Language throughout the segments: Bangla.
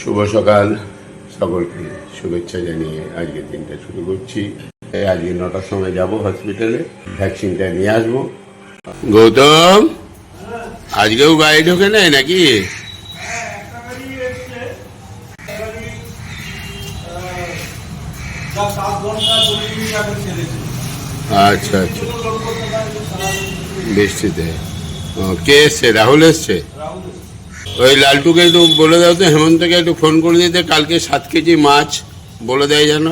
শুভ সকাল। সকলকে শুভেচ্ছা জানিয়ে আজকের দিনটা শুরু করছি। আজকে নটার সময় যাব হসপিটালে ভ্যাকসিনটা নিয়ে আসব। গৌতম, আজকেও গাড়ি ঢোকে নাই নাকি? আচ্ছা আচ্ছা। বৃষ্টিতে কে এসছে? রাহুল এসছে? ওই লালটুকে একটু বলে দাও তো হেমন্তকে একটু ফোন করে দিতে কালকে সাত কেজি মাছ বলে দেয় যেন।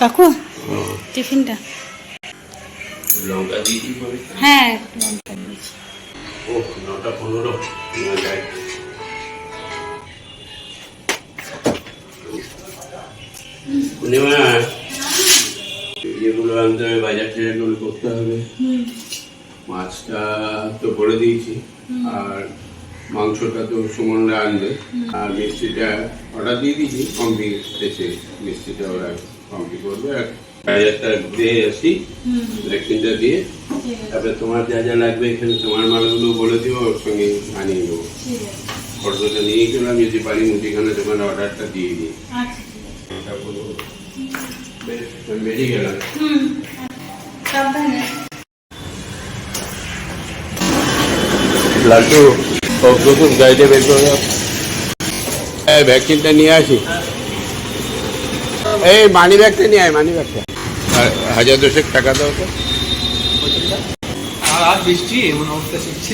কাকু টিফিনটা? লঙ্কা দিয়েছি হ্যাঁ লঙ্কা দিয়েছি। ও নটা পনেরো পূর্ণিমা আনতে হবে বাজার টাজারগুলো করতে হবে। মাছটা তো করে দিয়েছি। আর মাংসটা তো সুমনরা আনবে। আর মিষ্টিটা অর্ডার দিয়ে দিয়েছি কমপ্লি এসে মিষ্টিটা ওরা কমপ্লি করবে। আর বাজারটা দিয়ে আসি ভ্যাকসিনটা দিয়ে। তারপরে তোমার যা যা লাগবে এখানে তোমার মালগুলো বলে দিও ওর সঙ্গে আনিয়ে নেব। ফটোটা নিয়ে গেলাম যদি পারি মুদিখানা তোমার অর্ডারটা দিয়ে দিই। বেশ, বেরিয়ে গেলাম। সাবধানে। লাল্টু ও প্রথম গাড়িটা বের করে এই ভ্যাকসিনটা নিয়ে আসি। এই মানি ব্যাগটা নিয়ে আয় মানি ব্যাগটা। হাজার দশেক টাকা দাও তো।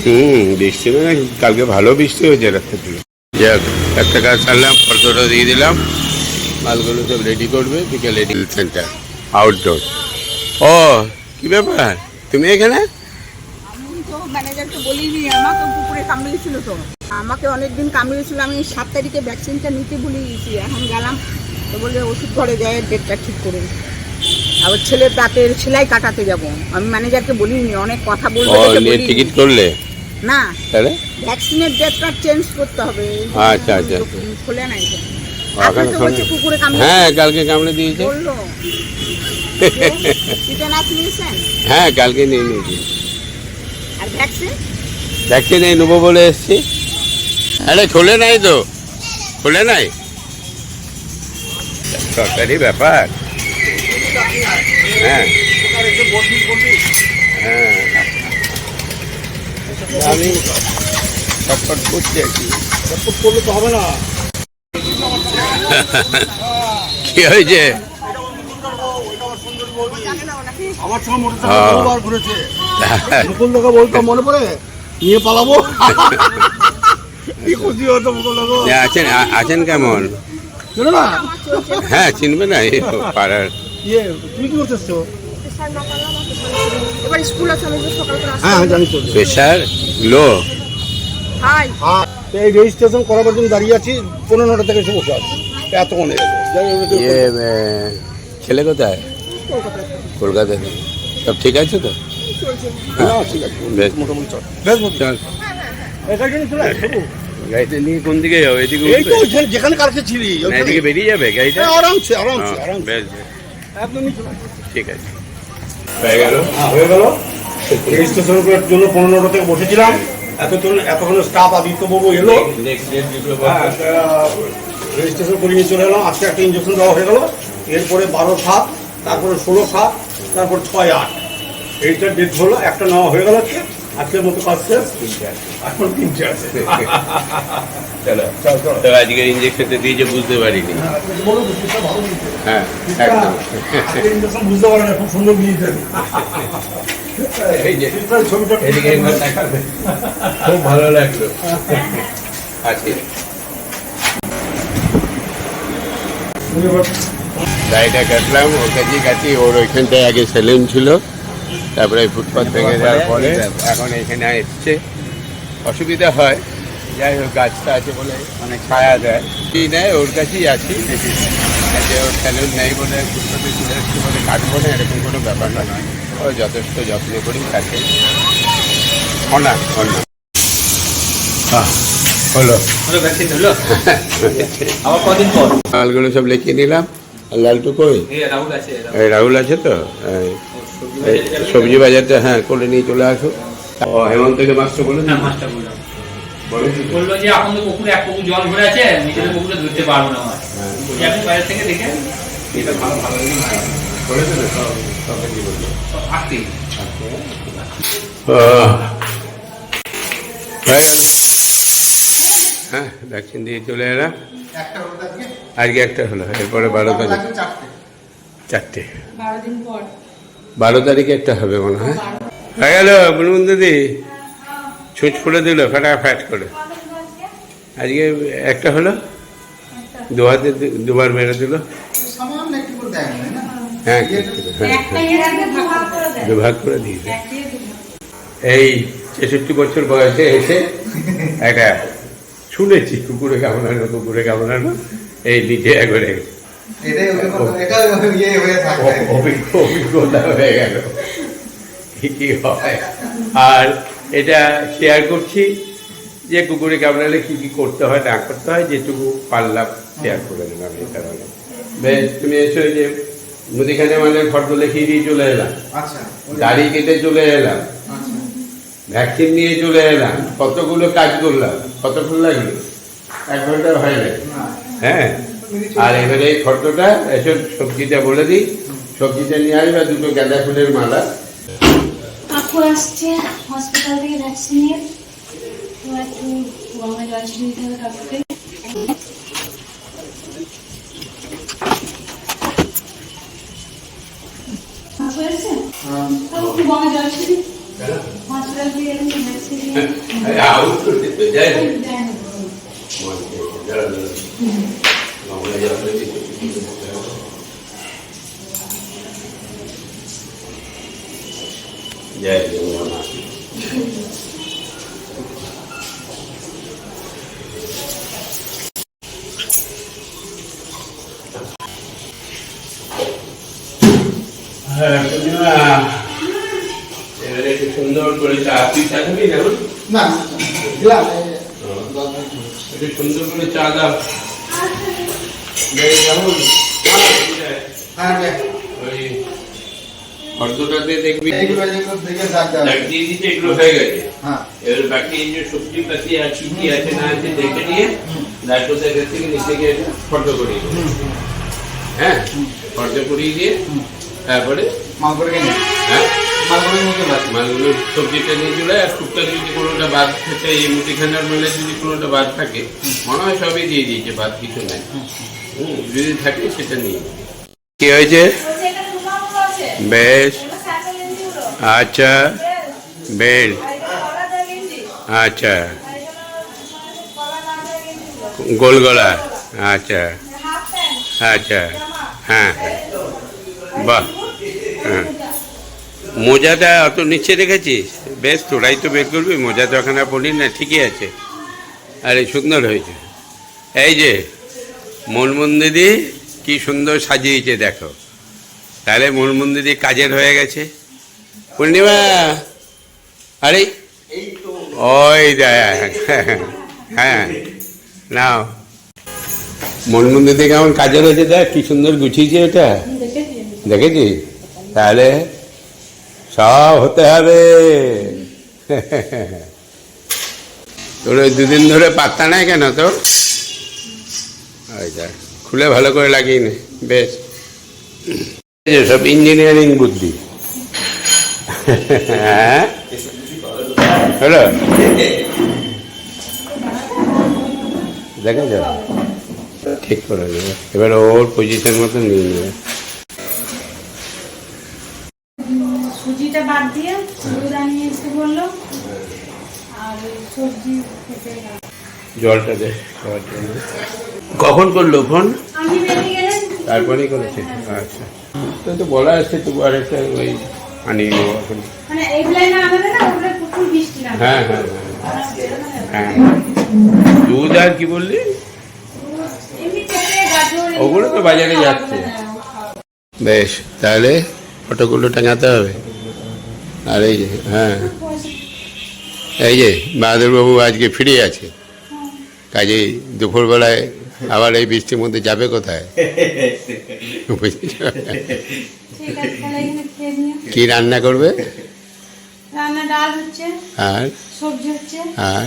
হুম বৃষ্টি মানে কালকে ভালো বৃষ্টি হয়েছে রাস্তা থেকে। যাক একটা কাজ ছাড়লাম ফটোটা দিয়ে দিলাম। মালগুলো সব রেডি করবে বিকেল বিকেলে সেন্টার আউটডোর ও কি ব্যাপার? তুমি এখানে? ম্যানেজারকে বলিনি আমাকে কুকুরে কামড়িয়েছিল তো। আমাকে অনেকদিন কামড়িয়েছিল আমি সাত তারিখে ভ্যাকসিনটা নিতে ভুলে গেছি এখন গেলাম। তো বলে ওষুধ ঘরে যায় ডেটটা ঠিক করে আবার ছেলের দাঁতের সেলাই কাটাতে যাব। আমি ম্যানেজারকে বলিনি অনেক কথা বলব। টিকিট করলে? না তাহলে? ভ্যাকসিনের ডেটটা চেঞ্জ করতে হবে। আচ্ছা, আচ্ছা, আচ্ছা। খোলে নাই হ্যাঁ কালকে কামড়ে দিয়েছে। হ্যাঁ কালকে নিয়ে নিয়েছি। ভ্যাকসিন এই নেব বলে এসছি। আরে খোলে নাই তো। খোলে নাই? সরকারি ব্যাপার। হ্যাঁ। হ্যাঁ। আমি ছটফট করছি আর কি। করলে তো হবে না। কি হয়েছে? আমার সঙ্গে হ্যাঁ। ঘুরেছে। মুকুল দাকে বলতাম মনে পড়ে? নিয়ে পালাবো? কি খুশি হতো মুকুল দাকে। আছেন আছেন কেমন? না? হ্যাঁ চিনবে না এই পাড়ার। ইয়ে তুমি কি করতেছো হ্যাঁ হ্যাঁ জানি তো। Pressure low. হাই। হ্যাঁ এই রেজিস্ট্রেশন করাবার জন্য দাঁড়িয়ে আছি পনেরোটা থেকে এসে বসে আছি। এতক্ষণ এলো যাই হোক, ইয়ে এ, ছেলে কোথায়? কলকাতাতে সব ঠিক আছে তো? নিয়ে কোন দিকে যাব? এদিকে এই তো উঠবে? যেখানে কালকে ছিলি। এদিকে বেরিয়ে যাবে গাড়িটা? হ্যাঁ, আরামসে আরামসে হ্যাঁ, আরামসে। একদমই ঠিক আছে। হয়ে গেল? হ্যাঁ, গেল। রেজিস্ট্রেশনের জন্য পনেরোটা থেকে বসেছিলাম। এতক্ষণ এতক্ষণ স্টাফ আদিত্যবাবু এলো। রেজিস্ট্রেশন করিয়ে চলে এলাম। আজকে একটা ইঞ্জেকশন দেওয়া হয়ে গেল। এরপরে বারো সাত তারপরে ষোলো সাত তারপর ছয় আট। এইটার ডেট হলো একটা নেওয়া হয়ে গেল আজকে আজকের মতো শেষ। এখন তিনটে আছে চলো চল আজকে ইঞ্জেকশনটা দিয়েছে বুঝতে পারিনি। হ্যাঁ একদম। ইঞ্জেকশন বুঝতে পারে খুব সুন্দর দিয়েছেন এই যে ছবিটা এদিকে একবার দেখাবে। খুব ভালো লাগল। আজকে গাড়িটা কাটলাম ওর কাছে কাছি ওর ওইখানটায় আগে সেলুন ছিল। তারপরে ফুটপাথ ভেঙে যাওয়ার পরে এখন এখানে এসছে। অসুবিধা হয় যাই হোক গাছটা আছে বলে অনেক ছায়া দেয়। কি নেয়? ওর কাছেই আছি। যে ওর সেলুন নেই বলে ফুটপাথে চলে এসছে বলে কাটবো না এরকম কোনো ব্যাপার নয়। ও যথেষ্ট যত্ন করি কাটে। অনা অনা। হলো। হলো কদিন পর? মালগুলো সব লিখিয়ে নিলাম। লালটু কই রাহুল আছে তো? সবজি বাজারটা হ্যাঁ করে নিয়ে চলে আসো ও হেমন্তকে মাছটা বলে না মাছটা বললাম বলল। যে এখন তো পুকুরে এক পুকুর জল ভরে আছে নিচে পুকুরে ধরতে পারব না মাছ আপনি বাইরে থেকে দেখে এটা ভালো ভালো বলেছে না সব সব কি বলল? আসতেই হয়ে হ্যাঁ ভ্যাকসিন দিয়ে চলে এলাম। আজকে? একটা হলো এরপরে বারো তারিখ। চারটে। বারো তারিখে একটা হবে মনে হয়। হয়ে গেল বলুন দিদি। ছুঁচ ফুলে দিল ফ্যাট করে। আজকে একটা হলো দু হাতে দুবার মেরে দিল। হ্যাঁ হ্যাঁ হ্যাঁ। দুভাগ করে দিয়েছে এই ছেষট্টি বছর বয়সে এসে একটা শুনেছি কুকুরে কামড়ানো কুকুরে কামড়ানো এই নিজে এটা ইয়ে অভিজ্ঞতা হয়ে গেল। কি হয়। আর এটা শেয়ার করছি যে কুকুরে কামড়ালে কি কি করতে হয় না করতে হয় যেটুকু পারলাম শেয়ার করে দিলাম এই কারণে। বেশ তুমি এসো যে মুদিখানে মানে ফটো লিখিয়ে দিয়ে চলে এলাম। আচ্ছা দাড়ি কেটে চলে এলাম। ভ্যাকসিন নিয়ে চলে এলাম কতগুলো কাজ করলাম কতক্ষণ লাগল? এক ঘণ্টা হয় না হ্যাঁ? আর এবারে এই ফটোটা এসব সবজিটা বলে দিই। সবজিটা নিয়ে আসবে আর দুটো গাঁদা ফুলের মালা। কাকু আসছে হসপিটাল থেকে ভ্যাকসিন নিয়ে। একটু গঙ্গা জল হবে কাকুকে। কাকু এসছে? কাকু একটু গঙ্গা জল ছিটিয়ে হসপিটাল থেকে এরকম ভ্যাকসিন নিয়ে আরে, আউট করতে তো যাই না। দেয় না। দাঁড়া, দাঁড়া। আমরা যাব, জয় জগন্নাথ হ্যাঁ পূর্ণিমা এবারে একটু সুন্দর করে চা তুই চা খাবি না সুন্দর করে চা দাও। হ্যাঁ দেখবি। দিয়ে দিতে এগুলো হয়ে গেছে। এবার বাকি যে সবজি পাতি আর কি আছে না আছে দেখে নিয়ে তারপর থেকে থেকে নিচে গিয়ে ফর্দ করিয়ে হ্যাঁ? ফর্দ করিয়ে দিয়ে তারপরে করে হ্যাঁ? করে মধ্যে রাখ মালগুলো সবজিটা নিয়ে চলে আর টুকটাক যদি কোনোটা বাদ থাকে এই মুদিখানার মেলে যদি কোনোটা বাদ থাকে মনে হয় সবই দিয়ে দিয়েছে বাদ কিছু নাই। হুম, যদি থাকে সেটা নিয়ে কি হয়েছে? বেশ। আচ্ছা। বেশ। আচ্ছা। গোল গলা। আচ্ছা। আচ্ছা। হ্যাঁ। হ্যাঁ বাহ। হ্যাঁ। মোজাটা অত নিচে রেখেছিস? বেশ, তোরাই তো বের করবি, মোজা তো এখন পড়ি না, ঠিকই আছে। আরে, সুন্দর হয়েছে। এই যে মনমন দিদি, কি সুন্দর সাজিয়েছে, দেখো। তাহলে মনমন দিদি কাজের হয়ে গেছে। পূর্ণিমা, আরে, ওই দেখ হ্যাঁ নাও। মনমন দিদি কেমন কাজের হয়েছে, দেখ, কি সুন্দর গুছিয়েছে এটা। দেখেছিস? তাহলে সব হতে হবে। তোর ওই দুদিন ধরে পাত্তা নাই কেন তোর? ওই খুলে ভালো করে লাগিয়ে নে, বেশ। সব ইঞ্জিনিয়ারিং বুদ্ধি। হ্যাঁ? দেখা যাবে ঠিক করে নেবে এবার ওর পজিশন মতো নিয়ে নেবে সুজিটা বাদ দিয়ে হলুদ আনিয়ে এসে বলল আর ওই সবজি জলটা দে খাওয়ার জন্য। কখন করল ফোন? তারপরেই করেছে? আচ্ছা। তো তো বলা আছে তবু আরেকটা ওই আনিয়ে নেব এখন। মানে হ্যাঁ হ্যাঁ হ্যাঁ। হ্যাঁ। দুধ আর কি বললি? ওগুলো তো বাজারে যাচ্ছে। বেশ তাহলে ফটোগুলো টাঙাতে হবে। আর এই হ্যাঁ। এই যে বাহাদুরবাবু আজকে ফিরে আছে কাজেই দুপুরবেলায় আবার এই বৃষ্টির মধ্যে যাবে কোথায়? কি রান্না করবে? আর? আর? আর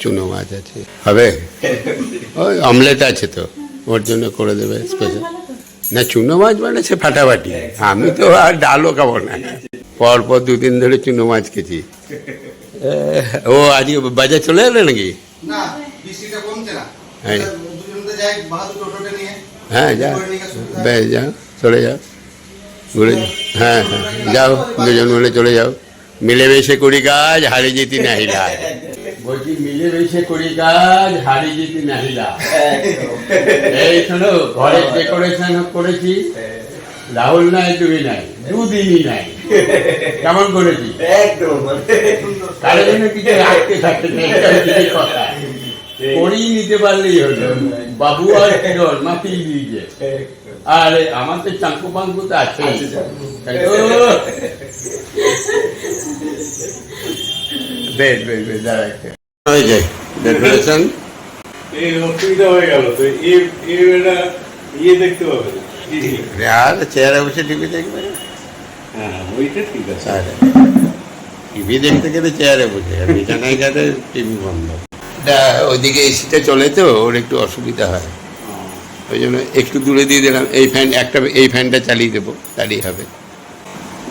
চুনো মাছ আছে। হবে? ওই অমলেট আছে তো ওর জন্য করে দেবে স্পেশাল না চুনো মাছ মানে সে ফাটাফাটি। আমি তো আর ডালও খাব না। পরপর পর দুদিন ধরে চুনো মাছ খেয়েছি। ও আজকে বাজার চলে এলো নাকি? হ্যাঁ। হ্যাঁ যা। বেশ যাও চলে যাও। ঘুরে হ্যাঁ হ্যাঁ যাও দুজন মিলে চলে যাও। মিলেমিশে করি কাজ হারি জিতি নাহিলা বলছি মিলেমিশে করি কাজ হারি জিতি নাহিলা এই শোনো ঘরের ডেকোরেশন করেছি। রাহুল নাই তুমি নাই দুদিনই নাই। কেমন করেছি একদম। কারও জন্য কিছু রাখতে থাকতে কথা। নিতে পারলেই হলো। বাবু আর কিরণ মাতিয়ে দিয়েছে আর আমার তো চাঙ্কু পাঙ্কু তো আছে বেশ বেশ বেশ দাঁড়া একটা। হয়েছে ডেকোরেশন এই অসুবিধা হয়ে গেল। তো এই এই ইয়ে দেখতে পাবে। আর চেয়ারে বসে টিভি দেখবে? হ্যাঁ ওইটা ঠিক আছে। টিভি দেখতে গেলে চেয়ারে বসে বিছানায় গেলে টিভি বন্ধ। এটা ওইদিকে এসিটা চলে তো ওর একটু অসুবিধা হয়। ওই জন্য একটু দূরে দিয়ে দিলাম এই ফ্যান একটা এই ফ্যানটা চালিয়ে দেবো তাহলেই হবে।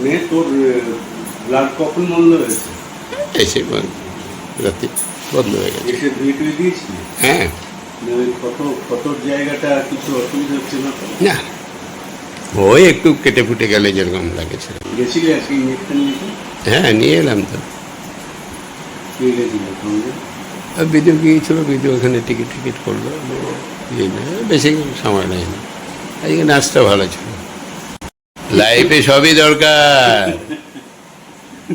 নে তোর ব্লাড কখন বন্ধ হয়েছে? এসে বল- রাতে বন্ধ হয়ে গেছে। এসে ধুয়ে টুয়ে দিয়েছিলি? হ্যাঁ। কত কত জায়গাটা কিছু অসুবিধা হচ্ছে না না ওই একটু কেটে ফুটে গেলে যেরকম লাগেছে। হ্যাঁ নিয়ে এলাম তো। কে গেছিল সঙ্গে? আর বিদ্যু গিয়েছিল বিদ্যু ওখানে টিকিট টিকিট করল। বেশি সময় নেয় না আজকে নাচটা ভালো ছিল। লাইফে সবই দরকার।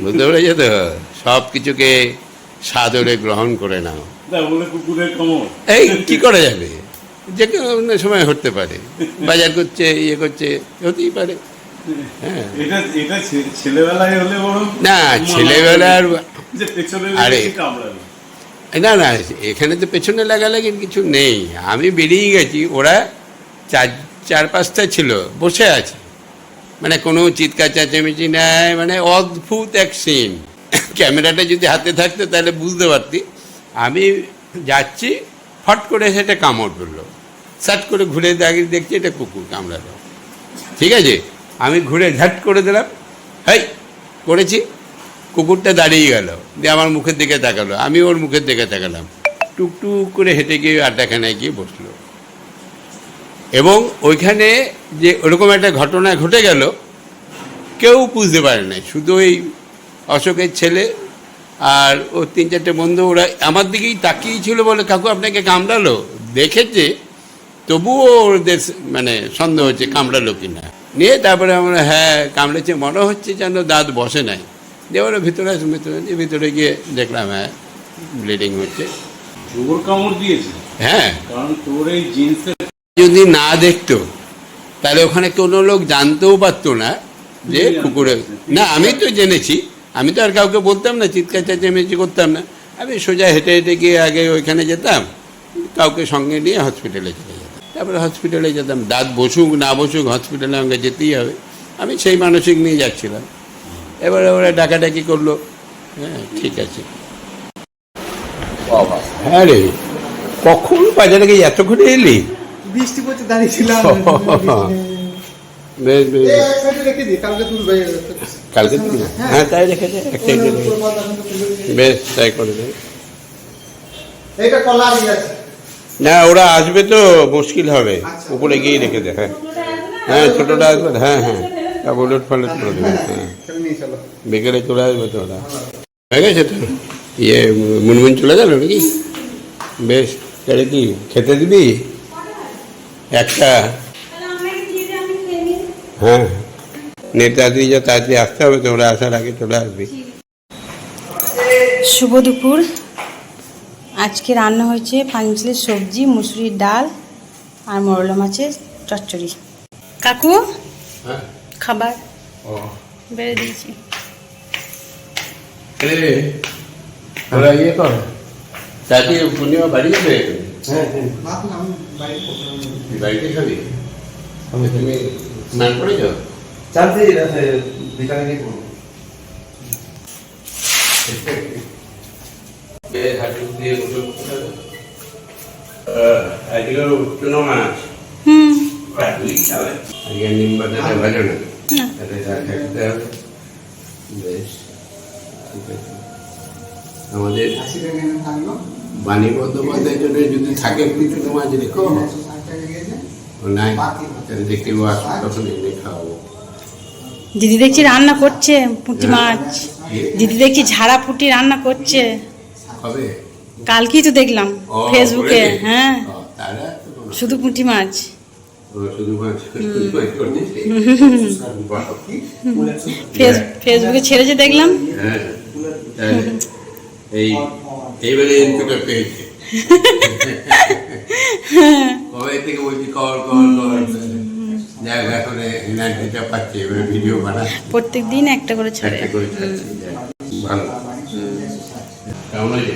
বুঝতে পেরেছ তো? সব কিছুকে সাদরে গ্রহণ করে নাও। এই কি করা যাবে? যে কোনো সময় হতে পারে। বাজার করছে ইয়ে করছে হতেই পারে। হ্যাঁ। না ছেলেবেলার আরে। না না এখানে তো পেছনে লাগালাগির কিছু নেই। আমি বেরিয়ে গেছি ওরা চার চার পাঁচটা ছিল বসে আছে। মানে কোনো চিৎকার চেঁচামেচি নাই মানে অদ্ভুত এক সিন ক্যামেরাটা যদি হাতে থাকতো তাহলে বুঝতে পারতি। আমি যাচ্ছি ফট করে সেটা কামড় ধরলো। সাট করে ঘুরে দাঁড়িয়ে দেখছি এটা কুকুর কামড়ালো। ঠিক আছে? আমি ঘুরে ঝাট করে দিলাম। হেই, করেছি। কুকুরটা দাঁড়িয়ে গেল। দিয়ে আমার মুখের দিকে তাকালো। আমি ওর মুখের দিকে তাকালাম। টুকটুক করে হেঁটে গিয়ে আড্ডাখানায় গিয়ে বসল। এবং ওইখানে যে ওরকম একটা ঘটনা ঘটে গেল, কেউ বুঝতে পারে না শুধু ওই অশোকের ছেলে আর ও তিন চারটে বন্ধু ওরা আমার দিকেই তাকিয়ে ছিল বলে কাকু আপনাকে কামড়ালো? দেখেছে তবুও ওদের মানে সন্দেহ হচ্ছে কামড়ালো কি না নিয়ে তারপরে আমরা হ্যাঁ কামড়েছে মনে হচ্ছে যেন দাঁত বসে নাই। দিয়ে ওরা ভিতরে আসুন ভিতরে ভিতরে গিয়ে দেখলাম হ্যাঁ ব্লিডিং হচ্ছে। কুকুর কামড় দিয়েছে? হ্যাঁ। কারণ তোর এই জিন্সের যদি না দেখতো তাহলে ওখানে কোনো লোক জানতেও পারতো না যে কুকুরে না? আমি তো জেনেছি। আমি তো আর কাউকে বলতাম না চিৎকার চেঁচামেচি করতাম না। আমি সোজা হেঁটে হেঁটে গিয়ে আগে ওইখানে যেতাম কাউকে সঙ্গে নিয়ে হসপিটালে চলে যেতাম। তারপরে হসপিটালে যেতাম দাঁত বসুক না বসুক হসপিটালে আমাকে যেতেই হবে। আমি সেই মানসিক নিয়ে যাচ্ছিলাম। এবারে ওরা ডাকাডাকি করল। হ্যাঁ ঠিক আছে। হ্যাঁ রে কখন বাজারে গিয়ে এতক্ষণে এলি? বৃষ্টি পড়ছে দাঁড়িয়েছিলাম বেশ বেশ। রেখে দিই কালকে তুলবে কালকে হ্যাঁ তাই রেখে দে এক সাইডে বেশ তাই করে দে না ওরা আসবে তো মুশকিল হবে। উপরে গিয়ে রেখে দে হ্যাঁ। হ্যাঁ ছোটোটা আসবে হ্যাঁ হ্যাঁ। বুলেট ফালেট করে দেবে হ্যাঁ। চলে নিয়ে চলো। বিকেলে চলে আসবে তো ওরা। হয়ে গেছে তো? ইয়ে মুনমুন চলে গেল নাকি? বেশ তাহলে কি খেতে দিবি? একটা। হ্যাঁ। নে তাড়াতাড়ি যা তাড়াতাড়ি আসতে হবে তো ওরা আসার আগে চলে আসবি। শুভ দুপুর। আজকে রান্না হয়েছে পাঁচমিশালি সবজি মুসুরির ডাল আর মরলা মাছের চচ্চড়ি। কাকু হ্যাঁ। খাবার বেড়ে দিয়েছি। ইয়ে কর। পূর্ণিমা বাড়ি যাবে হ্যাঁ হ্যাঁ। বাড়িতে খাবি তুমি স্নান করে যাও বিকালে গিয়ে করব। আমাদের বাণী বন্দ্যোপাধ্যায়ের জন্য যদি থাকে রেখো। ও নাই তাহলে দেখতে পাবো তখন এনে খাওয়াবো দিদি দেখছি রান্না করছে পুঁটি মাছ। দিদি দেখছি ঝাড়া পুঁটি রান্না করছে। কালকেই তো দেখলাম ফেসবুকে হ্যাঁ। শুধু পুঁটি মাছ। ফেস- ফেসবুকে ছেড়েছে দেখলাম। হ্যাঁ। এই এইবারে ইন্টুটা পেয়েছে। কবে থেকে বলছি কর কর কর যাক এখন এনার্জিটা পাচ্ছে এবারে ভিডিও বানা প্রত্যেক দিন একটা করে ছাড়ে। একটা করে ছাড়ছে, ভালো। কেমন আছে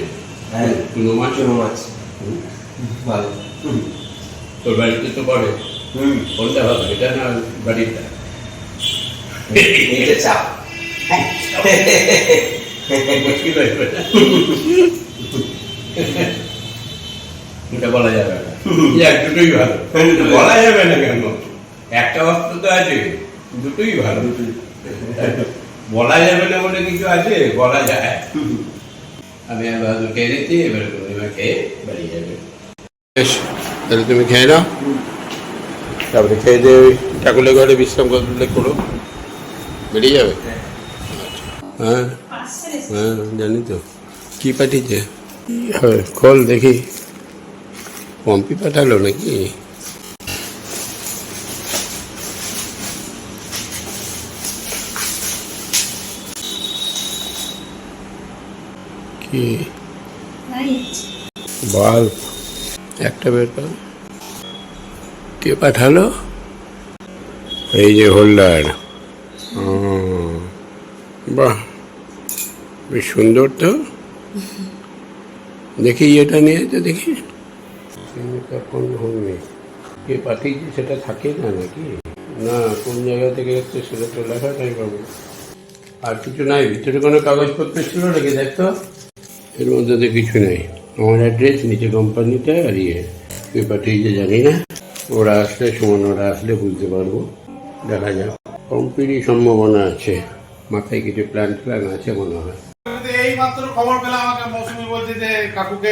হ্যাঁ চুনো মাছ চুনো মাছ ভালো। তোর বাড়িতে তো পড়ে হুম। কোনটা হবে এটা না বাড়িটা? এটা চাপ মুশকিল হয়ে এটা বলা যাবে না। দুটোই ভালো। বলা যাবে না কেন? একটা অস্ত্র তো আছে দুটোই ভালো। বলা যাবে না বলে কিছু আছে বলা যায়। আমি এবার খেয়ে নিচ্ছি এবারে পূর্ণিমা খেয়ে বাড়ি যাবে। বেশ তাহলে তুমি খেয়ে নাও। তারপরে খেয়ে দিয়ে ওই ঠাকুরের ঘরে বিশ্রাম করলে করো। বেরিয়ে যাবে? হ্যাঁ হ্যাঁ জানি তো। কি পাঠিয়েছে? খোল দেখি। পম্পি পাঠালো নাকি? কি? বাল্ব একটা বের কর। কে পাঠালো? এই যে হোল্ডার। ও, বাহ বেশ সুন্দর তো। দেখি এটা নিয়ে তো দেখি। কোন হবে কে পাঠিয়েছে সেটা থাকে না নাকি? না কোন জায়গা থেকে এসছে সেটা তো লেখা নাই পাবো আর কিছু নাই ভিতরে কোনো কাগজপত্র ছিল নাকি দেখতো এর মধ্যে তো কিছু নেই। আমার অ্যাড্রেস নিচে কোম্পানিতে আর ইয়ে কে পাঠিয়েছে জানি না ওরা আসলে সমান ওরা আসলে বুঝতে পারব। দেখা যাক। কম্পিউটারই সম্ভাবনা আছে। মাথায় কিছু প্ল্যান প্ল্যান আছে মনে হয়। এই মাত্র খবর পেলাম আমাকে মৌসুমি বলছে যে কাকুকে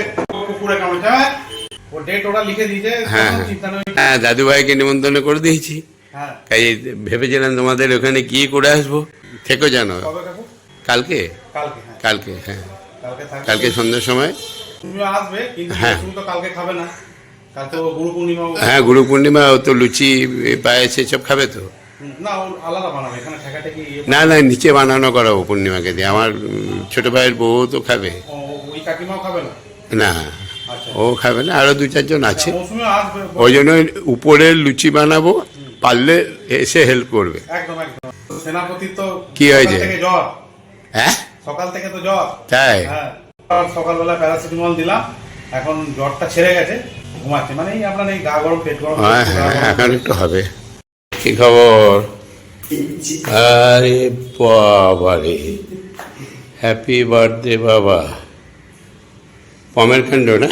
কুকুরে কামড়েছে। হ্যাঁ? ও ডেট ওরা লিখে দিয়েছে হ্যাঁ চিন্তা নেই। হ্যাঁ দাদু ভাইকে নিমন্ত্রণ করে দিয়েছি। হ্যাঁ। কাজে ভেবেছিলাম তোমাদের ওখানে গিয়ে করে আসব। থেকো জানো। কালকে? কালকে হ্যাঁ। কালকে সন্ধ্যার সময়? আসবে কিন্তু হ্যাঁ। তো কালকে খাবে না। গুরু পূর্ণিমা হ্যাঁ গুরু পূর্ণিমা ও তো লুচি পায়েছে সব খাবে তো? না ঠেকি না না নিচে বানানো করাবো পূর্ণিমাকে দিয়ে। আমার ছোট ভাইয়ের বউ তো খাবে। না? আচ্ছা। ও খাবে না আরও দু চারজন আছে। ওই জন্য উপরে লুচি বানাবো পারলে এসে হেল্প করবে। কি হয়েছে? হ্যাঁ? সকাল থেকে তো জ্বর। তাই? হ্যাঁ সকালবেলা প্যারাসিটামল দিলাম। এখন জ্বরটা ছেড়ে গেছে ঘুমাচ্ছে। মানে এই আপনার এই গা গরম পেট গরম হ্যাঁ হ্যাঁ এখন একটু হবে। কি খবর? আরে বাবারে। হ্যাপি বার্থডে বাবা। পমের কাণ্ড না?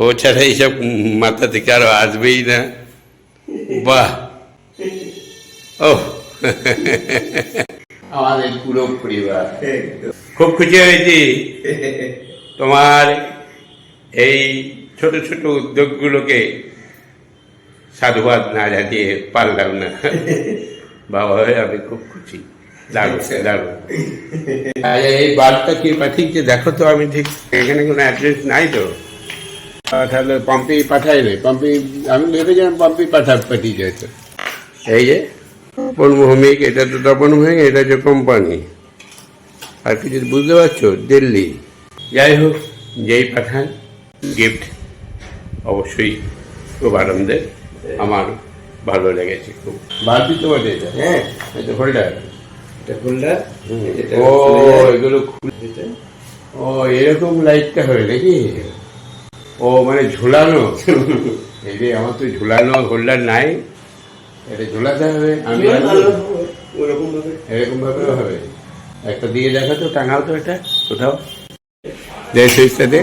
ও ছাড়া এইসব মাথা থেকে আরও আসবেই না। বাহ। ও আমাদের পুরো পরিবার। খুব খুশি হয়েছি। তোমার এই ছোট ছোট উদ্যোগগুলোকে সাধুবাদ না জানিয়ে পারলাম না। বাবা হয়ে আমি খুব খুশি। আর এই বার্তা কে পাঠিয়েছে দেখো তো আমি ঠিক এখানে কোনো অ্যাড্রেস নাই তো। তাহলে পাম্পি পাঠাই নাই পাম্পি আমি ভেবেছিলাম পাম্পি পাঠা পাঠিয়েছে হয়তো এই যে। তপনভৌমিক এটা তো তপনভৌমিক এটা হচ্ছে কোম্পানি আর কিছু বুঝতে পারছ? দিল্লি। যাই হোক যেই পাঠান গিফট অবশ্যই খুব আনন্দের আমার ভালো লেগেছে খুব। বাড়তি তো বটে এটা। হ্যাঁ। এটা হোল্ডার এটা হোল্ডার ও এগুলো খুলে ও এরকম লাইটটা হয় নাকি? ও মানে ঝুলানো। এই যে আমার তো ঝুলানো হোল্ডার নাই। এটা ঝুলাতে হবে আমি ওরকম ভাবে এরকম ভাবে হবে। একটা দিয়ে দেখা তো টাঙাও তো এটা কোথাও। দে সুইচটা দে।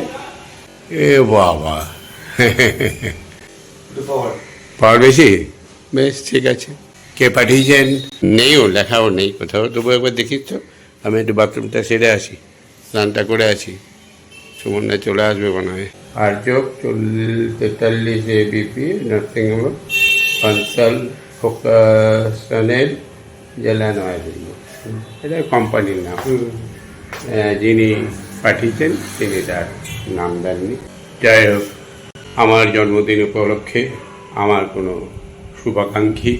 এ বাবা। পাওয়ার বেশি? বেশ ঠিক আছে। কে পাঠিয়েছেন? নেইও লেখাও নেই কোথাও। তবু একবার দেখিস তো। আমি একটু বাথরুমটা সেরে আসি স্নানটা করে আসি। সুমনরা চলে আসবে মনে হয়। আর চোখ চল্লিশ তেতাল্লিশ এ এবিপি নার্সিংহোম কনসাল ফোকাসনের জেলা নয়াদিল্লি এটা কোম্পানির নাম। যিনি পাঠিয়েছেন তিনি তার নাম দেননি। যাই হোক আমার জন্মদিন উপলক্ষে আমার কোনো শুভাকাঙ্ক্ষী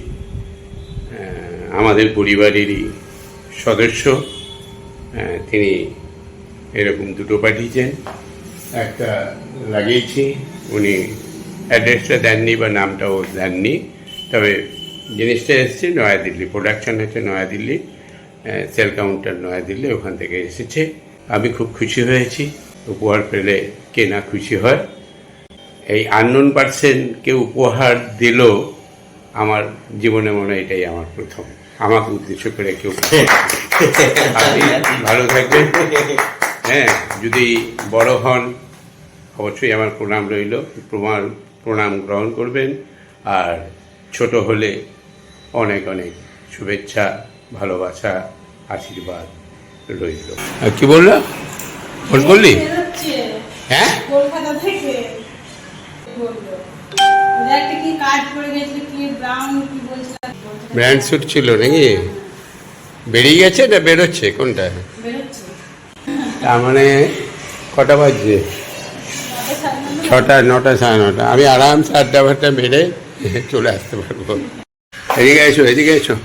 আমাদের পরিবারেরই সদস্য তিনি এরকম দুটো পাঠিয়েছেন। একটা লাগিয়েছি উনি অ্যাড্রেসটা দেননি বা নামটাও দেননি। তবে জিনিসটা এসছে, নয়াদিল্লি প্রোডাকশন হচ্ছে নয়াদিল্লি সেল কাউন্টার নয়াদিল্লি, ওখান থেকে এসেছে। আমি খুব খুশি হয়েছি, উপহার পেলে কে না খুশি হয়। এই আননোন পার্সেনকে উপহার দিল, আমার জীবনে মনে হয় এটাই আমার প্রথম। আমাকে উদ্দেশ্য করে কেউ আপনি ভালো থাকবেন। হ্যাঁ যদি বড় হন, অবশ্যই আমার প্রণাম রইল। প্রমাণ, প্রণাম গ্রহণ করবেন। আর ছোট হলে অনেক অনেক শুভেচ্ছা ভালোবাসা আশীর্বাদ রইল। কি বলল? ফোন করলি হ্যাঁ? কলকাতা থেকে। ব্র্যান্ড স্যুট ছিল নাকি? বেরিয়ে গেছে না বেরোচ্ছে? কোনটা? তার মানে কটা বাজছে? ছটা নটা। সাড়ে নটা। আমি আরামসে আড্ডা ফাড্ডা মেরে চলে আসতে পারব। এদিকে এসো এদিকে এসো।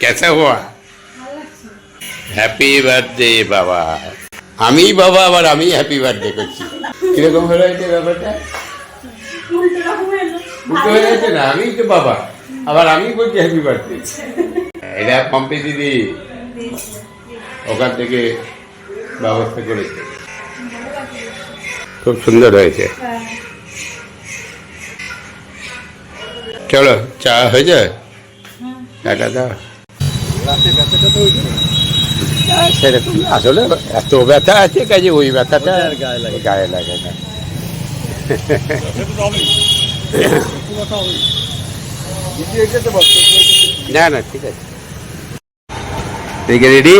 কেসা হওয়া হ্যাপি বার্থডে বাবা। আমি বাবা, আবার আমি হ্যাপি বার্থডে করছি। কীরকম হলো এটা ব্যাপারটা? উল্টো হয়ে গেছে না, আমি তো বাবা। আবার আমি বলছি হ্যাপি বার্থডে এটা পম্পি দিদি। ওখান থেকে ব্যবস্থা করেছে। খুব সুন্দর হয়েছে। চলো চা হয়ে যায়? টাটা দাও। সেরকম না। আসলে এত ব্যথা আছে কাজে ওই ব্যথাটা গায়ে লাগে। না। না না ঠিক আছে। ঠিক আছে রেডি?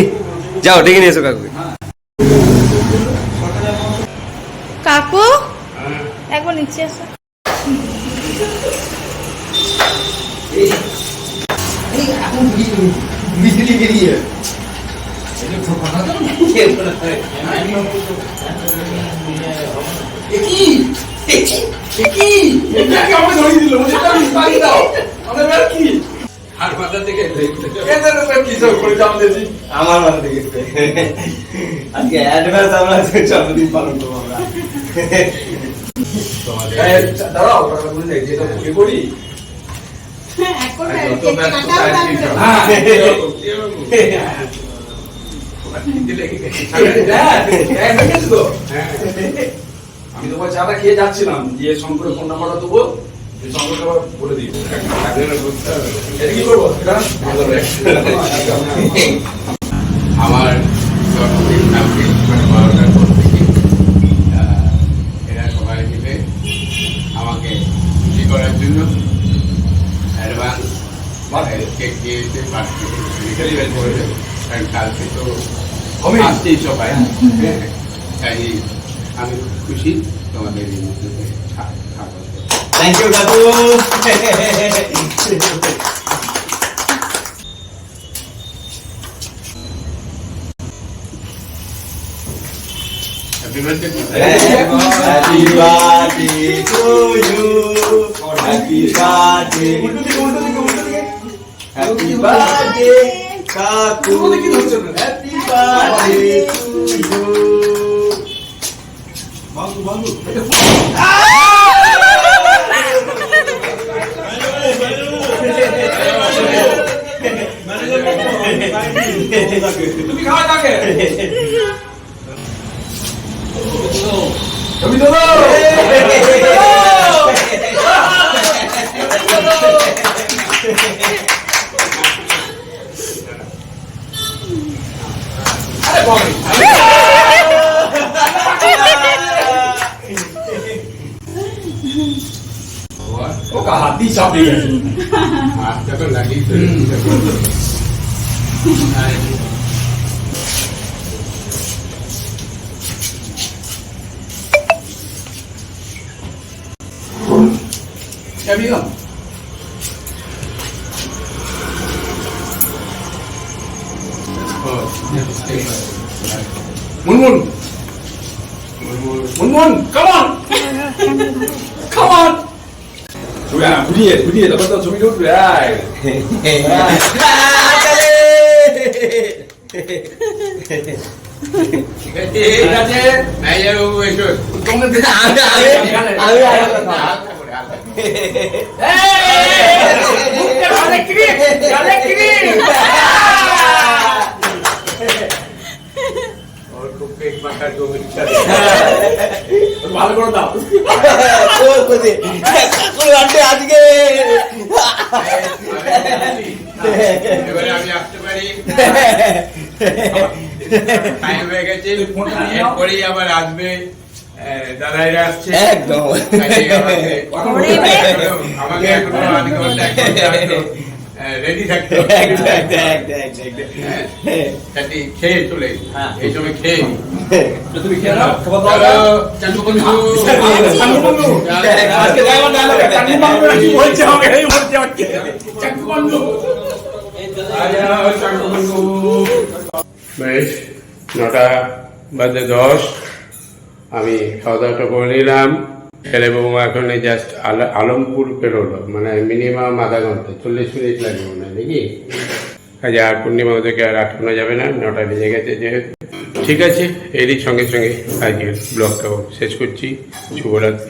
যাও ডেকে নিয়ে এসো কাকু কাকু? একবার নিচে আসো। আর মাথা থেকে আমার মাথা থেকে আজকে অ্যাডভান্স আমরা জন্মদিন পালন করব আমরা আমি তোমার চাটা খেয়ে যাচ্ছিলাম দিয়ে শঙ্করের ফোন নাম্বারটা দেবো আমার জন্মদিন কালকে মানে বারোটার পর থেকে আহ, এরা সবাই মিলে আমাকে খুশি করার জন্য অ্যাডভান্স করে দেবো কারণ কালকে তো আসছেই সবাই। তাই আমি খুশি তোমাদের এই মধ্যে থ্যাংক ইউ কাকু Happy birthday to you. Happy birthday. Happy birthday, কাকু. Happy birthday to you. তুমি খাওয়া থাকে তুমি তো চাপিয়ে গেছে হাতটা তো লাগিয়ে মুনমুন মুনমুন কামন কামন ঘুরিয়ে ঘুরিয়ে তখন তো ছবিটা ঠিক আছে আমি আর একটা কথা। হালকা করে, হালকা করে। ওর খুব পেট ভালো করে দাও। কাকুর আন্টি আজকে এবারে আমি আসতে পারি। টাইম হয়ে গেছে এরপরেই আবার আসবে আহ, দাদাইরা আসছে। একদম। আমাকে- আধ ঘণ্টা এক ঘণ্টা রেডি থাকতে হ্যাঁ, খেয়ে চলে হ্যাঁ। এই সময় খেয়ে এই। বেশ নটা বাজে দশ। আমি খাওয়া দাওয়াটা করে নিলাম। ছেলে বৌমা এখন জাস্ট আলমপুর পেরোলো। মানে মিনিমাম আধা ঘণ্টা। চল্লিশ মিনিট লাগবে মনে হয় নাকি? কাজে আর পূর্ণিমা ওদেরকে আর আটকানো যাবে না, নটা বেজে গেছে যেহেতু। ঠিক আছে, এরই সঙ্গে সঙ্গে আজকের ব্লগটাও শেষ করছি। শুভরাত্রি।